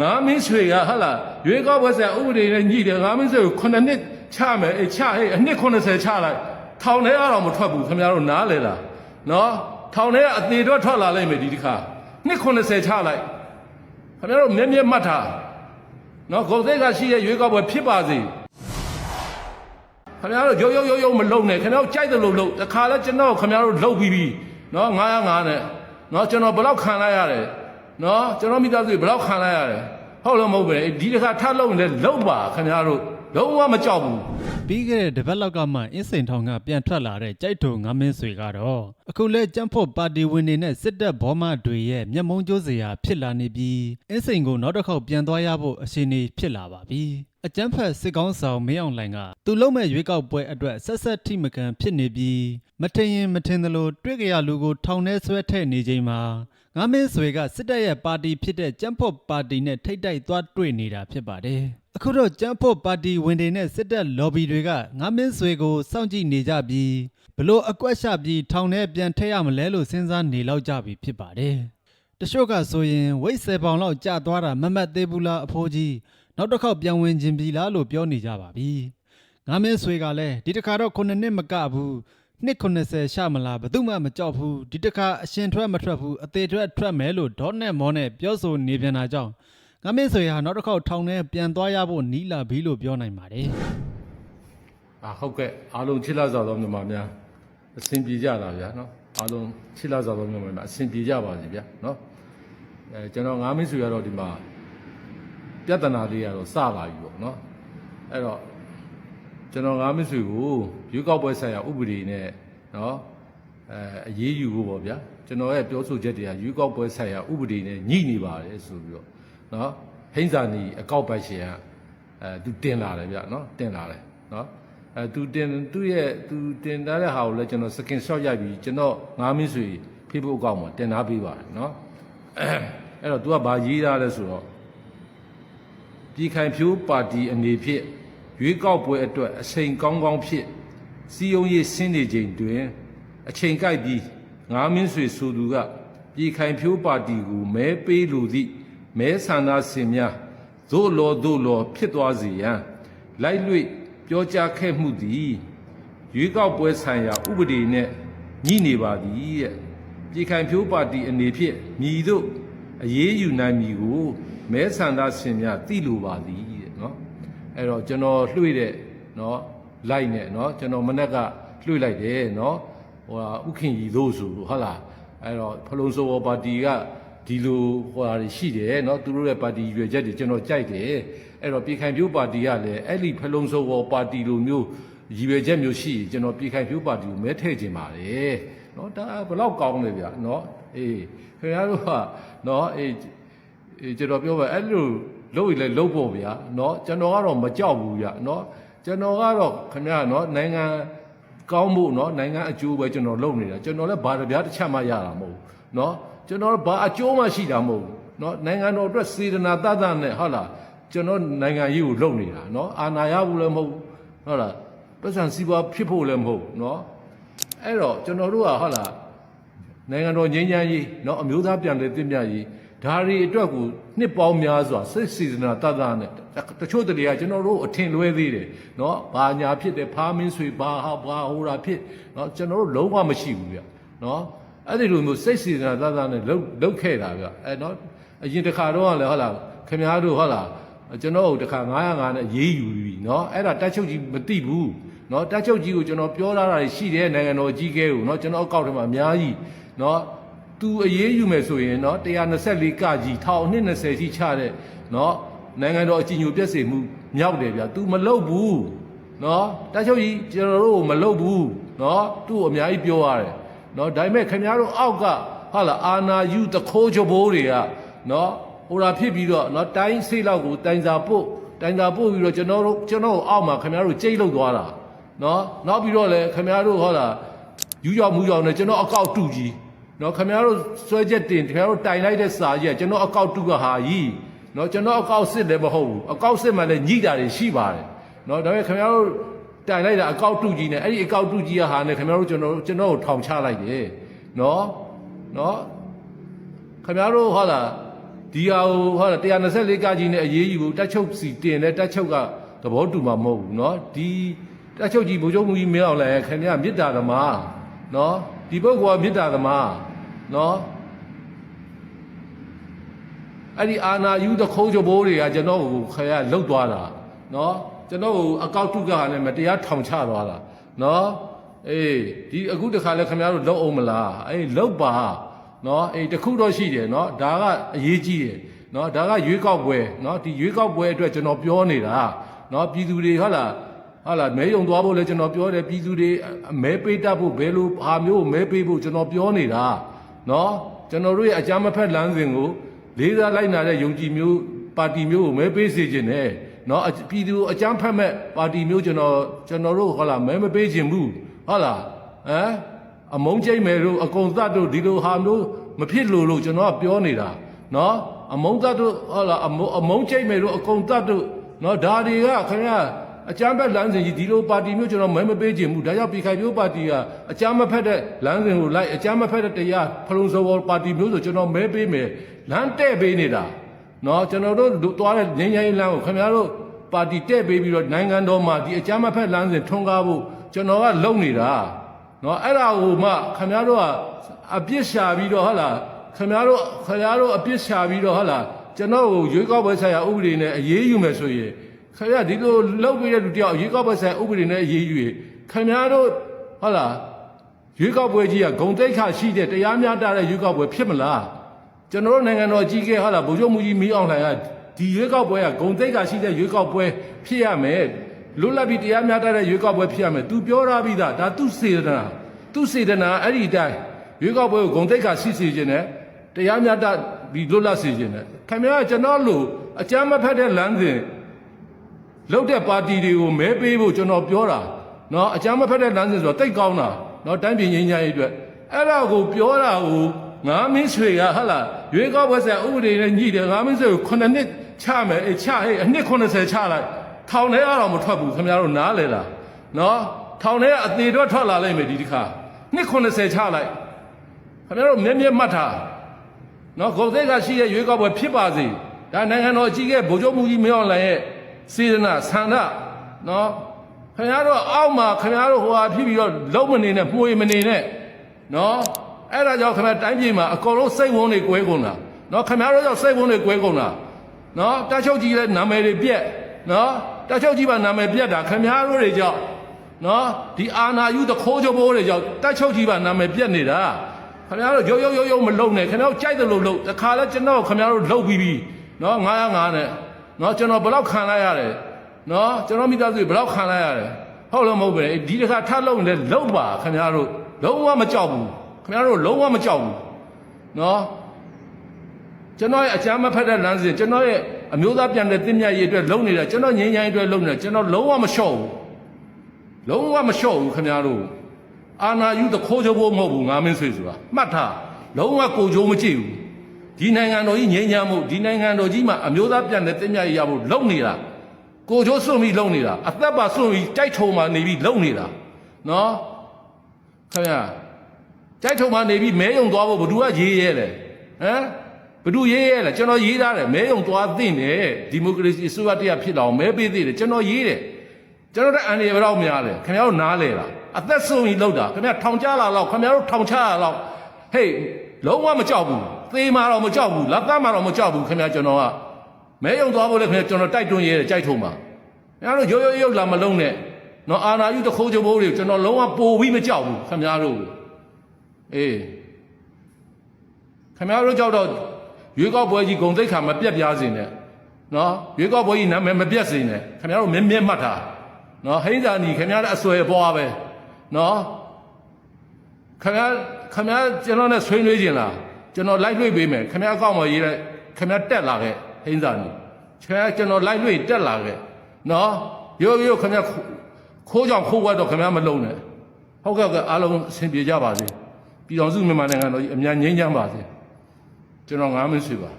ငါမင်းဆွေကဟာလာရွေးကောက်ပွဲဆိုင်ဥပဒေနဲ့ညှိတယ်ငါမင်းဆွေကို9နှစ်ချမယ်အေးချဟေးအနှစ်80ချလိုက်ထောင်ထဲအတော့မထွက်ဘူးခင်ဗျားတို့နားလေလားနော်ထောင်ထဲကအသေးတော့ထွက်လာလိုက်မယ်ဒီတစ်ခါနှစ်80ချလိုက်ခင်ဗျားတို့မျက်မျက်မှတ်ထားနော်ဂုံစိတ်ကရှိတဲ့ရွေးကောက်ပွဲဖြစ်ပါစေခင်ဗျားတို့ရုပ်ရုပ်ရုပ်ရုပ်မလုံနဲ့ခင်ဗျားတို့ကြိုက်တယ်လို့လုံတခါလဲကျွန်တော်ခင်ဗျားတို့လှုပ်ပြီးပြီနော်905နဲ့နော်ကျွန်တော်ဘယ်လောက်ခံလိုက်ရတယ် နော်ကျွန်တော်မိသားစုတွေဘယ်လောက်ခံလိုက်ရတယ်ဟုတ်လို့မဟုတ်ပဲဒီတစ်ခါထပ်လုံနေလုံပါခင်ဗျားတို့လုံးဝမကြောက်ဘူးပြီးခဲ့တဲ့တပတ်လောက်ကမှအင်းစိန်ထောင်ကပြန်ထွက်လာတဲ့ကြိုက်ထုံငါမင်းဆွေကတော့အခုလဲကြမ်းဖို့ပါတီဝင်တွေနဲ့စစ်တပ်ဘောမတွေရဲ့မျက်မုံးကျိုးစရာဖြစ်လာနေပြီးအင်းစိန်ကိုနောက်တစ်ခေါက်ပြန်သွားရဖို့အခြေအနေဖြစ်လာပါပြီအကြမ်းဖက်စစ်ကောင်းဆောင်မင်းအောင်လှိုင်ကသူလုံးမဲ့ရွေးကောက်ပွဲအတွက်ဆက်ဆက်ထိမကန်ဖြစ်နေပြီးမထင်ရင်မထင်သလိုတွေ့ကြရလူကိုထောင်ထဲဆွဲထည့်နေချိန်မှာ ငါမင်းဆွေကစစ်တပ်ရဲ့ပါတီဖြစ်တဲ့ကြမ်းဖို့ပါတီနဲ့ထိတ်တိုက်သွားတွေ့နေတာဖြစ်ပါတယ်အခုတော့ကြမ်းဖို့ပါတီဝင်တွေနဲ့စစ်တပ် lobby တွေကငါမင်းဆွေကိုစောင့်ကြည့်နေကြပြီးဘလို့အကွက်ရှပြီးထောင်ထဲပြန်ထည့်ရမလဲလို့စဉ်းစားနေလောက်ကြပြီဖြစ်ပါတယ်တချို့ကဆိုရင်ဝိတ်ဆယ်ပေါင်လောက်ကျသွားတာမမတ်သေးဘူးလားအဖိုးကြီးနောက်တစ်ခေါက်ပြန်ဝင်ခြင်းပြီလားလို့ပြောနေကြပါပြီငါမင်းဆွေကလည်းဒီတစ်ခါတော့9နှစ်မကဘူး နှစ်90ရှာမလားဘယ်သူမှမကြောက်ဘူးဒီတစ်ခါအရှင်ထွက်မထွက်ဘူးအသေးထွက်ထွက်မယ်လို့ဒေါနဲ့မောနဲ့ပြောဆိုနေပြန်တာကြောင့်ငါမင်းဆွေဟာနောက်တစ်ခေါက်ထောင်ထဲပြန်သွားရဖို့နီးလာပြီလို့ပြောနိုင်ပါတယ်အာဟုတ်ကဲ့အားလုံးချစ်လာစွာသောမြန်မာများအစဉ်ပြေကြတာဗျာနော်အားလုံးချစ်လာစွာသောမြန်မာများအစဉ်ပြေကြပါစေဗျာနော်အဲကျွန်တော်ငါးမင်းဆွေကတော့ဒီမှာပြဿနာလေးကတော့စလာပြီပေါ့နော်အဲ့တော့ ကျွန်တော်ငါမဆွေကိုရွေးကောက်ပွဲဆိုင်ရာဥပဒေနဲ့နော်အဲအရေးယူဖို့ပေါ့ဗျာကျွန်တော်ရဲ့ပြောဆိုချက်တွေကရွေးကောက်ပွဲဆိုင်ရာဥပဒေနဲ့ညှိနေပါတယ်ဆိုပြီးတော့နော်ဟိန်းစာနီအကောက်ပိုက်ရှင်ကအဲသူတင်လာတယ်ဗျနော်တင်လာတယ်နော်အဲသူတင်သူ့ရဲ့သူတင်ထားတဲ့ဟာကိုလည်းကျွန်တော် skin shot ရိုက်ပြီးကျွန်တော်ငါမင်းဆွေ Facebook အကောင့်မှာတင်ထားပေးပါတယ်နော်အဲ့တော့ तू ကဘာရေးထားလဲဆိုတော့ပြည်ခိုင်ဖြိုးပါတီအနေဖြင့် ရွေးကောက်ပွဲအတွက်အချိန်ကောင်းကောင်းဖြစ်စီယုံရေးဆင်းနေချိန်တွင် အချိန်ကိုက်ပြီးငါးမင်းဆွေဆိုသူကပြည်ခိုင်ဖြိုးပါတီကိုမဲပေးလိုသည့်မဲဆန္ဒရှင်များသို့လောသို့လော ဖြစ်သွားစေရန်လိုက်လွေ့ပြောကြားခဲ့မှုသည်ရွေးကောက်ပွဲဆိုင်ရာဥပဒေနဲ့ညှိနေပါသည်ရဲ့ပြည်ခိုင်ဖြိုးပါတီအနေဖြင့်မြည်တို့အရေးယူနိုင်မည်ကိုမဲဆန္ဒရှင်များသိလိုပါသည် အဲ့တော့ကျွန်တော်လွှေ့တဲ့เนาะလိုက်နဲ့เนาะကျွန်တော်မနေ့ကလွှေ့လိုက်တယ်เนาะဟိုဟာဥခင်ကြီးလို့ဆိုဟုတ်လားအဲ့တော့ဖလုံစောပါတီကဒီလိုဟိုဟာတွေရှိတယ်เนาะသူတို့ရဲ့ပါတီရွေချက်တွေကျွန်တော်ကြိုက်တယ်အဲ့တော့ပြည်ခိုင်ဖြိုးပါတီကလည်းအဲ့ဒီဖလုံစောပါတီလိုမျိုးရည်ရွယ်ချက်မျိုးရှိရင်ကျွန်တော်ပြည်ခိုင်ဖြိုးပါတီကိုမဲထည့်ခြင်းပါတယ်เนาะဒါဘယ်တော့ကောင်းလဲဗျာเนาะအေးခင်ဗျားတို့ကเนาะအေး အေးကျွန်တော်ပြောပါအဲ့လို လုပ်ရင်လည်းလုပ်ဖို့ဗျာเนาะကျွန်တော်ကတော့မကြောက်ဘူးဗျာเนาะကျွန်တော်ကတော့ခင်ဗျာเนาะနိုင်ငံကောင်းဖို့เนาะနိုင်ငံအကျိုးပဲကျွန်တော်လုပ်နေတာကျွန်တော်လည်းဘာတစ်ပြားတစ်ချက်မှရတာမဟုတ်ဘူးเนาะကျွန်တော်ဘာအကျိုးမှရှိတာမဟုတ်ဘူးเนาะနိုင်ငံတော်အတွက်စေတနာတသနဲ့ဟုတ်လားကျွန်တော်နိုင်ငံရေးကိုလုပ်နေတာเนาะအာဏာရဘူးလည်းမဟုတ်ဘူးဟုတ်လားပတ်စံစီးပွားဖြစ်ဖို့လည်းမဟုတ်ဘူးเนาะအဲ့တော့ကျွန်တော်တို့ကဟုတ်လား နိုင်ငံတော်ငြိမ်းချမ်းရေးเนาะအမျိုးသားပြန်လည်တည်မြတ်ရေး ဒါတွေအတွက်ကိုနှစ်ပေါင်းများစွာစိတ်စီစနာတတ်တာနဲ့တချို့တလေကကျွန်တော်တို့အထင်လွဲသေးတယ်เนาะဘာညာဖြစ်တယ်ဖားမင်းဆွေဘာဟာဘာဟိုတာဖြစ်เนาะကျွန်တော်တို့လုံးဝမရှိဘူးဗျเนาะအဲ့ဒီလိုမျိုးစိတ်စီစနာတတ်တာနဲ့လှုပ်လှုပ်ခဲ့တာဗျအဲเนาะအရင်တစ်ခါတော့ကလည်းဟုတ်လားခင်ဗျားတို့ဟုတ်လားကျွန်တော်တို့တစ်ခါ905နဲ့ရေးယူပြီเนาะအဲ့ဒါတက်ချုပ်ကြီးမသိဘူးเนาะတက်ချုပ်ကြီးကိုကျွန်တော်ပြောထားတာရှိတယ်နိုင်ငံတော်ကြီးကဲကိုเนาะကျွန်တော်အကောက်ထဲမှာအများကြီး เนาะ သူအရေးယူမယ်ဆိုရင်နော်124ကကြီးထောင်အနှစ်20ရှိချတဲ့နော်နိုင်ငံတော်အကြီးညိုပြည့်စုံမှုမြောက်တယ်ဗျာ तू မလုပ်ဘူးနော်တချို့ကြီးကျွန်တော်တို့မလုပ်ဘူးနော်သူ့အများကြီးပြောရတယ်နော်ဒါပေမဲ့ခင်ဗျားတို့အောက်ကဟာလာအာနာယူတခိုးချဘိုးတွေကနော်ဟိုလာဖြစ်ပြီးတော့နော်တိုင်းစိတ်လောက်ကိုတိုင်စာပို့တိုင်စာပို့ပြီးတော့ကျွန်တော်တို့ကျွန်တော်အောက်မှာခင်ဗျားတို့ကြိတ်လုသွားတာနော်နောက်ပြီးတော့လည်းခင်ဗျားတို့ဟောလာယူရောက်မှုရောက်နေကျွန်တော်အကောက်တူကြီး နော်ခမရတို့စွဲချက်တင်ခမရတို့တိုင်လိုက်တဲ့စာကြီးကကျွန်တော်အကောက်တုကဟာကြီးနော်ကျွန်တော်အကောက်စစ်လည်းမဟုတ်ဘူးအကောက်စစ်မှလည်းညိတာတွေရှိပါတယ်နော်ဒါပေမဲ့ခမရတို့တိုင်လိုက်တာအကောက်တုကြီးနဲ့အဲ့ဒီအကောက်တုကြီးကဟာနဲ့ခမရတို့ကျွန်တော်ကျွန်တော်ကိုထောင်ချလိုက်တယ်နော်နော်ခမရတို့ဟုတ်လားဒီဟာကိုဟုတ်လား124ကကြီးနဲ့အရေးကြီးဘူးတက်ချုပ်စီတင်တယ်တက်ချုပ်ကသဘောတူမှာမဟုတ်ဘူးနော်ဒီတက်ချုပ်ကြီးဘုံချုပ်မှုကြီးမင်းအောင်လည်းခင်ဗျာမေတ္တာဓမ္မနော် ဒီပုဂ္ဂိုလ်ကမေတ္တာသမားနော်အဲ့ဒီအာနာယူတခုံးချဘိုးတွေကကျွန်တော်ကိုခရလုတ်သွားတာနော်ကျွန်တော်ကိုအကောက်တုကလည်းမတရားထောင်ချသွားတာနော်အေးဒီအခုတခါလဲခင်ဗျားတို့လောက်အောင်မလားအေးလောက်ပါနော်အေးတခုတော့ရှိတယ်နော်ဒါကအရေးကြီးတယ်နော်ဒါကရွေးကောက်ပွဲနော်ဒီရွေးကောက်ပွဲအတွက်ကျွန်တော်ပြောနေတာနော်ပြည်သူတွေဟုတ်လား ဟာလားမဲယုံသွားဖို့လဲကျွန်တော်ပြောတယ်ပြည်သူတွေမဲပေးတတ်ဖို့ဘယ်လိုဟာမျိုးမဲပေးဖို့ကျွန်တော်ပြောနေတာနော်ကျွန်တော်တို့ရဲ့အကြမ်းမဖက်လမ်းစဉ်ကိုလေးစားလိုက်နာတဲ့ယုံကြည်မျိုးပါတီမျိုးကိုမဲပေးစေခြင်းနဲ့နော်ပြည်သူအကြမ်းဖက်မဲ့ပါတီမျိုးကျွန်တော်ကျွန်တော်တို့ဟောလာမဲမပေးခြင်းဘူးဟောလာဟမ်အမုန်းကြိတ်မယ်တို့အကုံသတ်တို့ဒီလိုဟာမျိုးမဖြစ်လို့လို့ကျွန်တော်ကပြောနေတာနော်အမုန်းသတ်တို့ဟောလာအမုန်းကြိတ်မယ်တို့အကုံသတ်တို့နော်ဒါတွေကခင်ဗျား အကြမ်းဖက်လမ်းစဉ်ကြီးဒီလိုပါတီမျိုးကျွန်တော်မဲမပေးခြင်းဘူးဒါကြောင့်ပြည်ခိုင်မျိုးပါတီကအကြမ်းမဖက်တဲ့လမ်းစဉ်ကိုလိုက်အကြမ်းမဖက်တဲ့တရားဖလုံစောဘောပါတီမျိုးဆိုကျွန်တော်မဲပေးမယ်လမ်းတဲ့ပေးနေတာเนาะကျွန်တော်တို့သွားတဲ့ငင်းငိုင်းလမ်းကိုခင်ဗျားတို့ပါတီတဲ့ပေးပြီးတော့နိုင်ငံတော်မှာဒီအကြမ်းမဖက်လမ်းစဉ်ထွန်းကားဖို့ကျွန်တော်ကလုံနေတာเนาะအဲ့ဒါကိုမှခင်ဗျားတို့ကအပြစ်ရှာပြီးတော့ဟုတ်လားခင်ဗျားတို့ခင်ဗျားတို့အပြစ်ရှာပြီးတော့ဟုတ်လားကျွန်တော်ကိုရွေးကောက်ပွဲဆိုင်ရာဥပဒေနဲ့အရေးယူမယ်ဆိုရင် ခင်ဗျာဒီလိုလောက်ပြီးတဲ့လူတယောက်ရေကောက်ပွဲဆိုင်ဥပဒေနဲ့ရေးယူရခင်ဗျားတို့ဟုတ်လားရေကောက်ပွဲကြီးကဂုံတိတ်ခါရှိတဲ့တရားမျှတတဲ့ရေကောက်ပွဲဖြစ်မလားကျွန်တော်တို့နိုင်ငံတော်အကြီးအကဲဟုတ်လားဗိုလ်ချုပ်မူကြီးမီးအောင်လှိုင်ကဒီရေကောက်ပွဲကဂုံတိတ်ခါရှိတဲ့ရေကောက်ပွဲဖြစ်ရမယ်လွတ်လပ်ပြီးတရားမျှတတဲ့ရေကောက်ပွဲဖြစ်ရမယ်သူပြောရပြီးသားဒါသူစေတနာသူစေတနာအဲ့ဒီအတိုင်းရေကောက်ပွဲကိုဂုံတိတ်ခါရှိစေခြင်းနဲ့တရားမျှတပြီးလွတ်လပ်စေခြင်းနဲ့ခင်ဗျားကကျွန်တော်လိုအကြမ်းမဖက်တဲ့လမ်းစဉ် လောက်တဲ့ပါတီတွေကိုမဲပေးဖို့ကျွန်တော်ပြောတာနော်အကြမ်းမဖက်တဲ့လမ်းစဉ်ဆိုတော့တိတ်ကောင်းတာနော်တိုင်းပြည်ငြိမ်းချမ်းရေးအတွက်အဲ့ဒါကိုပြောတာကိုငါမင်းဆွေကဟာလာရွေးကောက်ပွဲဆိုင်ဥပဒေနဲ့ညှိတယ်ငါမင်းဆွေကို9နှစ်ချမယ်အေးချအေးအနှစ်80ချလိုက်ထောင်ထဲကတော့မထွက်ဘူးခင်ဗျားတို့နားလဲလားနော်ထောင်ထဲကအသေးတော့ထွက်လာလိုက်မယ်ဒီတစ်ခါနှစ်80ချလိုက်ခင်ဗျားတို့မြဲမြဲမှတ်ထားနော်ဂုံသိက်ကရှိရဲ့ရွေးကောက်ပွဲဖြစ်ပါစေဒါနိုင်ငံတော်အကြီးအကဲဗိုလ်ချုပ်မှုကြီးမင်းအောင်လှိုင်ရဲ့ စေတနာဆန္ဒနော်ခင်ဗျားတို့အောက်မှာခင်ဗျားတို့ဟိုဟာဖြစ်ပြီးတော့လုံးမနေနဲ့မှုေမနေနဲ့နော်အဲ့ဒါကြောင့်ခင်ဗျားတိုင်းပြည်မှာအကုန်လုံးစိတ်ဝန်းတွေကွဲကုန်တာနော်ခင်ဗျားတို့ကြောင့်စိတ်ဝန်းတွေကွဲကုန်တာနော်တချုပ်ကြီးလည်းနာမည်တွေပြက်နော်တချုပ်ကြီးပါနာမည်ပြက်တာခင်ဗျားတို့တွေကြောင့်နော်ဒီအာနာယုတခိုးချဘိုးတွေကြောင့်တချုပ်ကြီးပါနာမည်ပြက်နေတာခင်ဗျားတို့ရုပ်ရုပ်ရုပ်ရုပ်မလုံနဲ့ခင်ဗျားတို့ကြိုက်တယ်လို့လုံတခါလဲကျွန်တော်ခင်ဗျားတို့လုံပြီးပြီနော်905နဲ့ နော်ကျွန်တော်ဘယ်လောက်ခံလိုက်ရတယ်နော်ကျွန်တော်မိသားစုဘယ်လောက်ခံလိုက်ရတယ်ဟုတ်လို့မဟုတ်ပဲဒီတစ်ခါထပ်လုံလဲလုံပါခင်ဗျားတို့လုံးဝမကြောက်ဘူးခင်ဗျားတို့လုံးဝမကြောက်ဘူးနော်ကျွန်တော်ရဲ့အချမ်းမဖက်တဲ့လမ်းစဉ်ကျွန်တော်ရဲ့အမျိုးသားပြန်တဲ့တင့်မြတ်ရေးအတွက်လုံနေတာကျွန်တော်ငြိမ်းချမ်းရေးအတွက်လုံနေတာကျွန်တော်လုံးဝမလျှော့ဘူးလုံးဝမလျှော့ဘူးခင်ဗျားတို့အာနာယူတခိုးချိုးဖို့မဟုတ်ဘူးငါမင်းဆွေဆိုတာမှတ်ထားလုံးဝကိုချိုးမကြည့်ဘူး ဒီနိုင်ငံတော်ကြီးငြိမ်းချမ်းမှုဒီနိုင်ငံတော်ကြီးမှာအမျိုးသားပြန်တဲ့တင်မြတ်ရေးရဖို့လုံနေတာကိုချိုးစွန့်ပြီးလုံနေတာအသက်ပါစွန့်ပြီးတိုက်ထုံမှနေပြီးလုံနေတာနော်ခင်ဗျာတိုက်ထုံမှနေပြီးမဲယုံသွားဖို့ဘယ်သူကရေးရဲလဲဟမ်ဘယ်သူရေးရဲလဲကျွန်တော်ရေးထားတယ်မဲယုံသွားသိနေဒီမိုကရေစီအစိုးရတရားဖြစ်လာအောင်မဲပေးသေးတယ်ကျွန်တော်ရေးတယ်ကျွန်တော်တို့အန်ဒီဘယ်တော့များလဲခင်ဗျားတို့နားလဲလားအသက်ဆုံးပြီးလောက်တာခင်ဗျားထောင်ချလာလောက်ခင်ဗျားတို့ထောင်ချလာလောက်ဟေးလုံးဝမကြောက်ဘူး သေမာတော့မကြောက်ဘူးလက်သမာတော့မကြောက်ဘူးခင်ဗျားကျွန်တော်ကမဲယုံသွားဖို့လဲခင်ဗျားကျွန်တော်တိုက်တွန်းရဲတယ်ကြိုက်ထုံးပါခင်ဗျားတို့ရိုးရိုးရုပ်လာမလုံးနဲ့နော်အာနာယုတခိုးချိုးဘိုးတွေကျွန်တော်လုံးဝပိုပြီးမကြောက်ဘူးခင်ဗျားတို့အေးခင်ဗျားတို့ကြောက်တော့ရွေးကောက်ပွဲကြီးဂုံသိက္ခာမပြတ်ပြားစေနဲ့နော်ရွေးကောက်ပွဲကြီးနာမည်မပြတ်စေနဲ့ခင်ဗျားတို့မြဲမြဲမှတ်ထားနော်ဟိန်းသာနီခင်ဗျားတဲ့အဆွဲပွားပဲနော်ခင်ဗျားခင်ဗျားကျွန်တော်နဲ့ဆွေးနွေးခြင်းလား ကျွန်တော်လိုက်လွှင့်ပေးမယ်ခင်ဗျားအကောင့်မှာရေးတဲ့ခင်ဗျားတက်လာခဲ့ဟိန်းသာနီခင်ဗျားကျွန်တော်လိုက်လွှင့်တက်လာခဲ့နော်ရိုးရိုးခင်ဗျားခိုးကြောင်ခိုးဝတ်တော့ခင်ဗျားမလုံးနဲ့ဟုတ်ကဲ့ကဲအားလုံးအဆင်ပြေကြပါစေပြည်တော်စုမြန်မာနိုင်ငံတော်ကြီးအများငြိမ်းချမ်းပါစေကျွန်တော်ငားမင်းဆွေပါ